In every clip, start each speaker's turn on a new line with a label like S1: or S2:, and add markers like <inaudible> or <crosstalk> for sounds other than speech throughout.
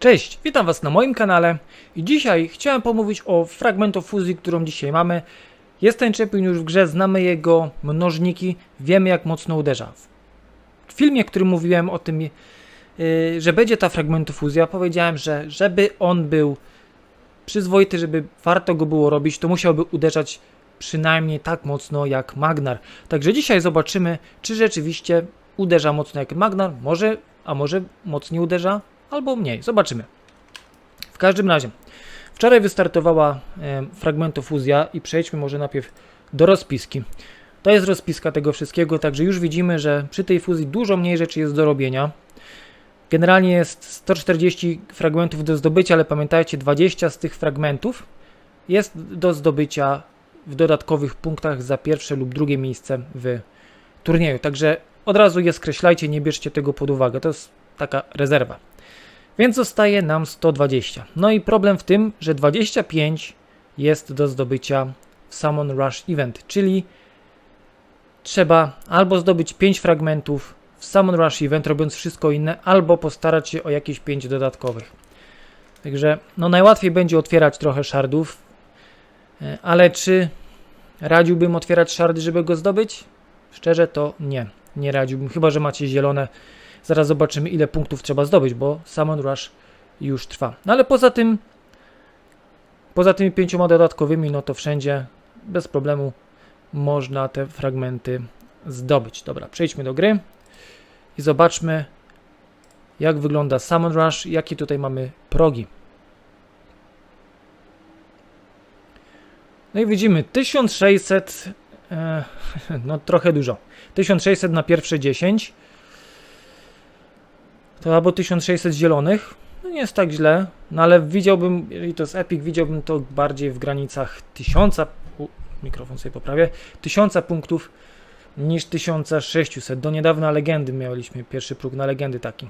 S1: Cześć, witam Was na moim kanale i dzisiaj chciałem pomówić o fragmentofuzji, którą dzisiaj mamy. Jest ten champion już w grze, znamy jego mnożniki, wiemy jak mocno uderza. W filmie, w którym mówiłem o tym, yy, że będzie ta fragmentofuzja, powiedziałem, że żeby on był przyzwoity, żeby warto go było robić, to musiałby uderzać przynajmniej tak mocno jak Magnar. Także dzisiaj zobaczymy, czy rzeczywiście uderza mocno jak Magnar, może, a może mocniej uderza, albo mniej. Zobaczymy. W każdym razie, wczoraj wystartowała e, fragmentofuzja i przejdźmy może najpierw do rozpiski. To jest rozpiska tego wszystkiego, także już widzimy, że przy tej fuzji dużo mniej rzeczy jest do robienia. Generalnie jest 140 fragmentów do zdobycia, ale pamiętajcie, 20 z tych fragmentów jest do zdobycia w dodatkowych punktach za pierwsze lub drugie miejsce w turnieju. Także od razu je skreślajcie, nie bierzcie tego pod uwagę. To jest taka rezerwa. Więc zostaje nam 120. No i problem w tym, że 25 jest do zdobycia w Summon Rush Event, czyli trzeba albo zdobyć 5 fragmentów w Summon Rush Event, robiąc wszystko inne, albo postarać się o jakieś 5 dodatkowych. Także no najłatwiej będzie otwierać trochę shardów, e, ale czy radziłbym otwierać shardy, żeby go zdobyć? Szczerze to nie, nie radziłbym, chyba że macie zielone Zaraz zobaczymy, ile punktów trzeba zdobyć, bo Summon Rush już trwa. No ale poza tym, poza tymi pięcioma dodatkowymi, no to wszędzie bez problemu można te fragmenty zdobyć. Dobra, przejdźmy do gry i zobaczmy, jak wygląda Summon Rush, jakie tutaj mamy progi. No i widzimy 1600, e, <laughs> no trochę dużo. 1600 na pierwsze 10 to albo 1600 zielonych, no nie jest tak źle, no ale widziałbym, jeżeli to jest Epic, widziałbym to bardziej w granicach 1000, u, mikrofon sobie poprawię, 1000 punktów niż 1600. Do niedawna legendy mieliśmy pierwszy próg na legendy taki.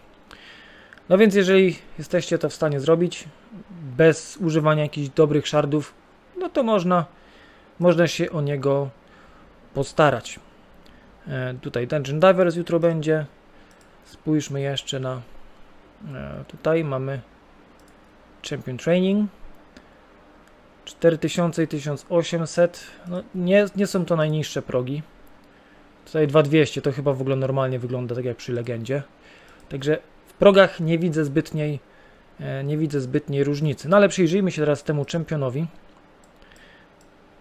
S1: No więc jeżeli jesteście to w stanie zrobić bez używania jakichś dobrych shardów, no to można, można się o niego postarać. E, tutaj Dungeon Divers jutro będzie. Spójrzmy jeszcze na. E, tutaj mamy Champion Training. 4000 i 1800. No, nie, nie są to najniższe progi. Tutaj 2200 to chyba w ogóle normalnie wygląda tak jak przy legendzie. Także w progach nie widzę zbytniej e, nie widzę zbytniej różnicy. No ale przyjrzyjmy się teraz temu czempionowi.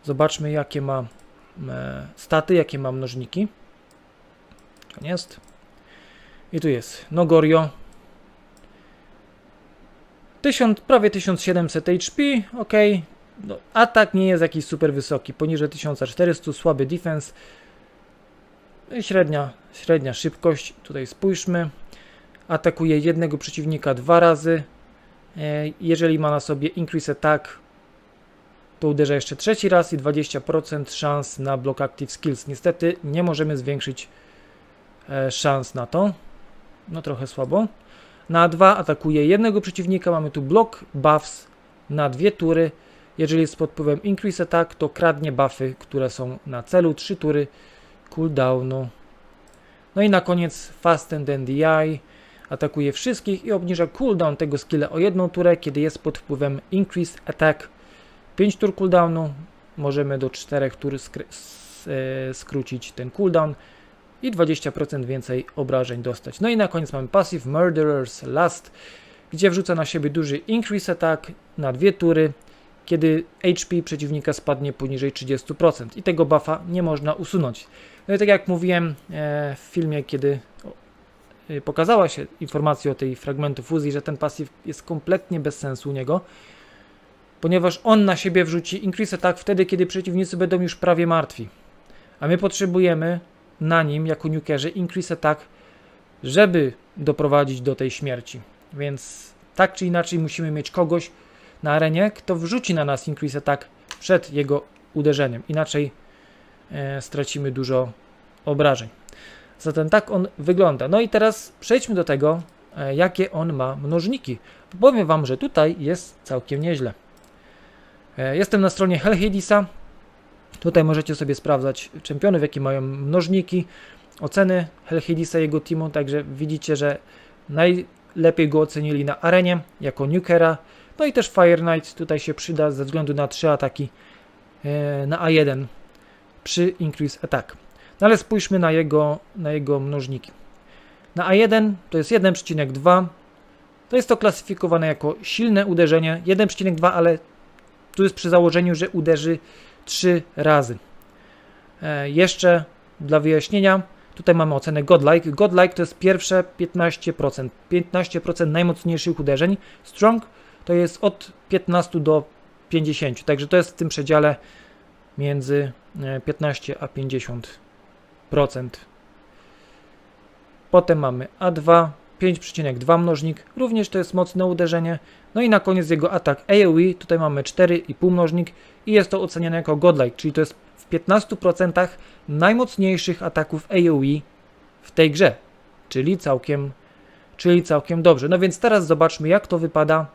S1: Zobaczmy jakie ma e, staty, jakie ma mnożniki. To jest. I tu jest Nogorio. 1000, prawie 1700 HP, ok. No, atak nie jest jakiś super wysoki, poniżej 1400, słaby defense. No średnia, średnia szybkość, tutaj spójrzmy. Atakuje jednego przeciwnika dwa razy. E, jeżeli ma na sobie increase attack, to uderza jeszcze trzeci raz i 20% szans na block active skills. Niestety nie możemy zwiększyć e, szans na to no trochę słabo. Na 2 atakuje jednego przeciwnika, mamy tu block buffs na dwie tury. Jeżeli jest pod wpływem increase attack, to kradnie buffy, które są na celu, 3 tury cooldownu. No i na koniec Fast and DI atakuje wszystkich i obniża cooldown tego skilla o jedną turę, kiedy jest pod wpływem increase attack. 5 tur cooldownu, możemy do 4 tur skr e, skrócić ten cooldown i 20% więcej obrażeń dostać. No i na koniec mamy Passive Murderer's Last, gdzie wrzuca na siebie duży increase attack na dwie tury, kiedy HP przeciwnika spadnie poniżej 30% i tego buffa nie można usunąć. No i tak jak mówiłem e, w filmie, kiedy e, pokazała się informacja o tej fragmentu fuzji, że ten passive jest kompletnie bez sensu u niego, ponieważ on na siebie wrzuci increase attack wtedy, kiedy przeciwnicy będą już prawie martwi. A my potrzebujemy na nim jako nukerze increase attack, żeby doprowadzić do tej śmierci. Więc tak czy inaczej musimy mieć kogoś na arenie, kto wrzuci na nas increase attack przed jego uderzeniem. Inaczej e, stracimy dużo obrażeń. Zatem tak on wygląda. No i teraz przejdźmy do tego, e, jakie on ma mnożniki. Powiem Wam, że tutaj jest całkiem nieźle. E, jestem na stronie Hellhadesa. Tutaj możecie sobie sprawdzać czempionów, jakie mają mnożniki, oceny Helhidisa i jego teamu, także widzicie, że naj, lepiej go ocenili na arenie jako nukera. No i też Fire Knight tutaj się przyda ze względu na trzy ataki e, na A1 przy Increase Attack. No ale spójrzmy na jego, na jego mnożniki. Na A1 to jest 1,2. To jest to klasyfikowane jako silne uderzenie. 1,2, ale tu jest przy założeniu, że uderzy 3 razy. E, jeszcze dla wyjaśnienia, tutaj mamy ocenę Godlike. Godlike to jest pierwsze 15%. 15% najmocniejszych uderzeń. Strong to jest od 15 do 50. Także to jest w tym przedziale między e, 15 a 50%. Potem mamy A2, 5,2 mnożnik, również to jest mocne uderzenie. No i na koniec jego atak AoE, tutaj mamy 4,5 mnożnik i jest to oceniane jako godlike, czyli to jest w 15% najmocniejszych ataków AoE w tej grze, czyli całkiem, czyli całkiem dobrze. No więc teraz zobaczmy jak to wypada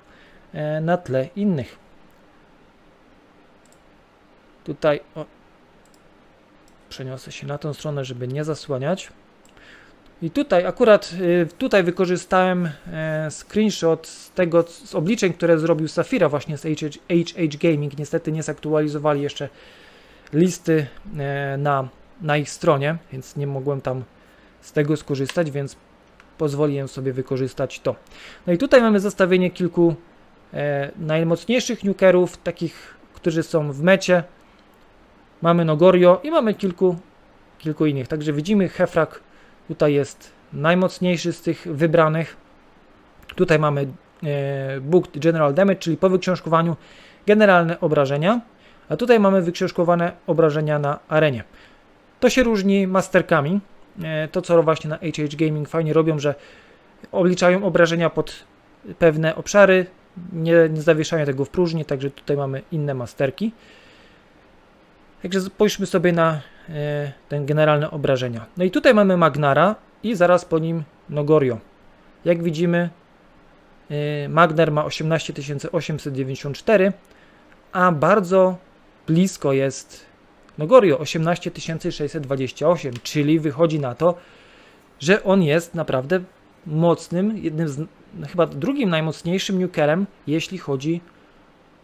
S1: e, na tle innych. Tutaj o, przeniosę się na tą stronę, żeby nie zasłaniać. I tutaj akurat y, tutaj wykorzystałem e, screenshot z tego z obliczeń, które zrobił Safira właśnie z HH, HH Gaming. Niestety nie zaktualizowali jeszcze listy e, na, na ich stronie, więc nie mogłem tam z tego skorzystać, więc pozwoliłem sobie wykorzystać to. No i tutaj mamy zestawienie kilku e, najmocniejszych nukerów, takich, którzy są w mecie. Mamy Nogorio i mamy kilku, kilku innych. Także widzimy Hefrak Tutaj jest najmocniejszy z tych wybranych. Tutaj mamy e, Booked General Damage, czyli po wyksiążkowaniu generalne obrażenia. A tutaj mamy wyksiążkowane obrażenia na arenie. To się różni masterkami. E, to, co właśnie na HH Gaming fajnie robią, że obliczają obrażenia pod pewne obszary, nie, nie zawieszają tego w próżni, także tutaj mamy inne masterki. Także spójrzmy sobie na e, ten generalne obrażenia. No i tutaj mamy Magnara i zaraz po nim Nogorio. Jak widzimy, e, Magnar ma 18894, a bardzo blisko jest Nogorio 18628, czyli wychodzi na to, że on jest naprawdę mocnym, jednym z, no chyba drugim najmocniejszym nukerem, jeśli chodzi,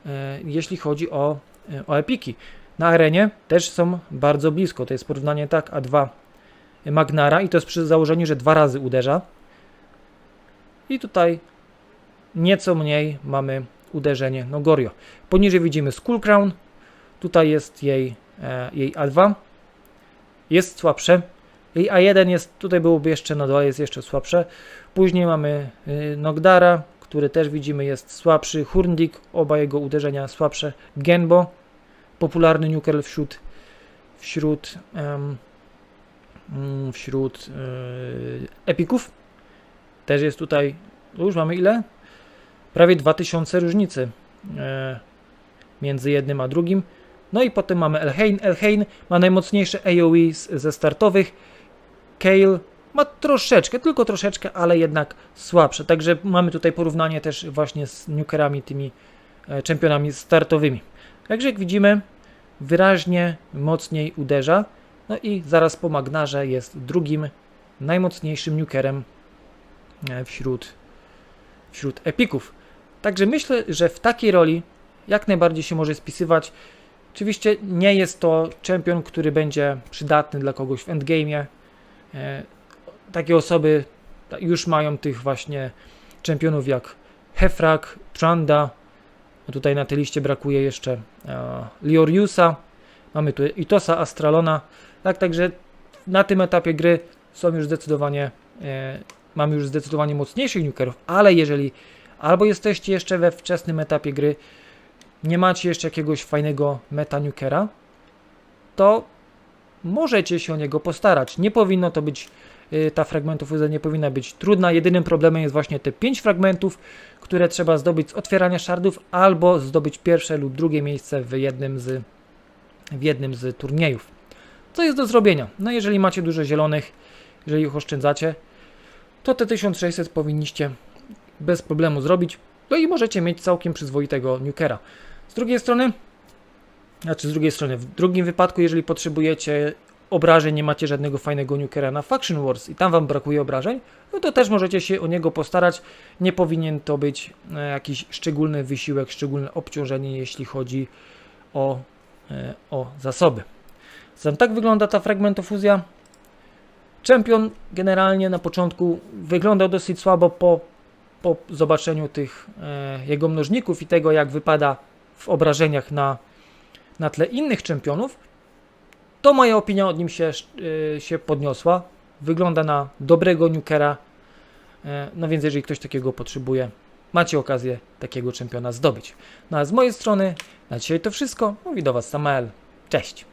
S1: e, jeśli chodzi o, e, o epiki. Na arenie też są bardzo blisko. To jest porównanie tak A2 Magnara i to jest przy założeniu, że dwa razy uderza. I tutaj nieco mniej mamy uderzenie Nogorio. Poniżej widzimy Skull Crown. Tutaj jest jej, e, jej A2. Jest słabsze. Jej A1 jest, tutaj byłoby jeszcze na dole, jest jeszcze słabsze. Później mamy y, Nogdara, który też widzimy jest słabszy. Hurndik, oba jego uderzenia słabsze. Genbo, popularny nuker wśród wśród um, wśród yy, epików. Też jest tutaj, no już mamy ile? Prawie 2000 różnicy yy, między jednym a drugim. No i potem mamy Elhain. Elhain ma najmocniejsze AoE z, ze startowych. Kale ma troszeczkę, tylko troszeczkę, ale jednak słabsze. Także mamy tutaj porównanie też właśnie z nukerami, tymi e, czempionami startowymi. Także jak widzimy, wyraźnie mocniej uderza. No i zaraz po Magnarze jest drugim najmocniejszym nukerem e, wśród, wśród epików. Także myślę, że w takiej roli jak najbardziej się może spisywać. Oczywiście nie jest to czempion, który będzie przydatny dla kogoś w endgame'ie. E, takie osoby już mają tych właśnie czempionów jak Hefrak, Tranda, tutaj na tej liście brakuje jeszcze e, Lioriusa. Mamy tu Itosa, Astralona. Tak, także na tym etapie gry są już zdecydowanie, e, mamy już zdecydowanie mocniejszych nukerów, ale jeżeli albo jesteście jeszcze we wczesnym etapie gry, nie macie jeszcze jakiegoś fajnego meta nukera, to możecie się o niego postarać. Nie powinno to być ta fragmentów UZ nie powinna być trudna. Jedynym problemem jest właśnie te 5 fragmentów, które trzeba zdobyć z otwierania shardów albo zdobyć pierwsze lub drugie miejsce w jednym z, w jednym z turniejów. Co jest do zrobienia? No jeżeli macie dużo zielonych, jeżeli ich oszczędzacie, to te 1600 powinniście bez problemu zrobić. No i możecie mieć całkiem przyzwoitego nukera. Z drugiej strony, znaczy z drugiej strony, w drugim wypadku, jeżeli potrzebujecie obrażeń, nie macie żadnego fajnego nukera na Faction Wars i tam wam brakuje obrażeń, no to też możecie się o niego postarać. Nie powinien to być e, jakiś szczególny wysiłek, szczególne obciążenie, jeśli chodzi o, e, o zasoby. Zatem tak wygląda ta fragmentofuzja. Czempion generalnie na początku wyglądał dosyć słabo po, po zobaczeniu tych e, jego mnożników i tego, jak wypada w obrażeniach na, na tle innych czempionów. To moja opinia od nim się, e, się podniosła. Wygląda na dobrego nukera. E, no więc jeżeli ktoś takiego potrzebuje, macie okazję takiego czempiona zdobyć. No a z mojej strony na dzisiaj to wszystko. Mówi do Was Samael. Cześć!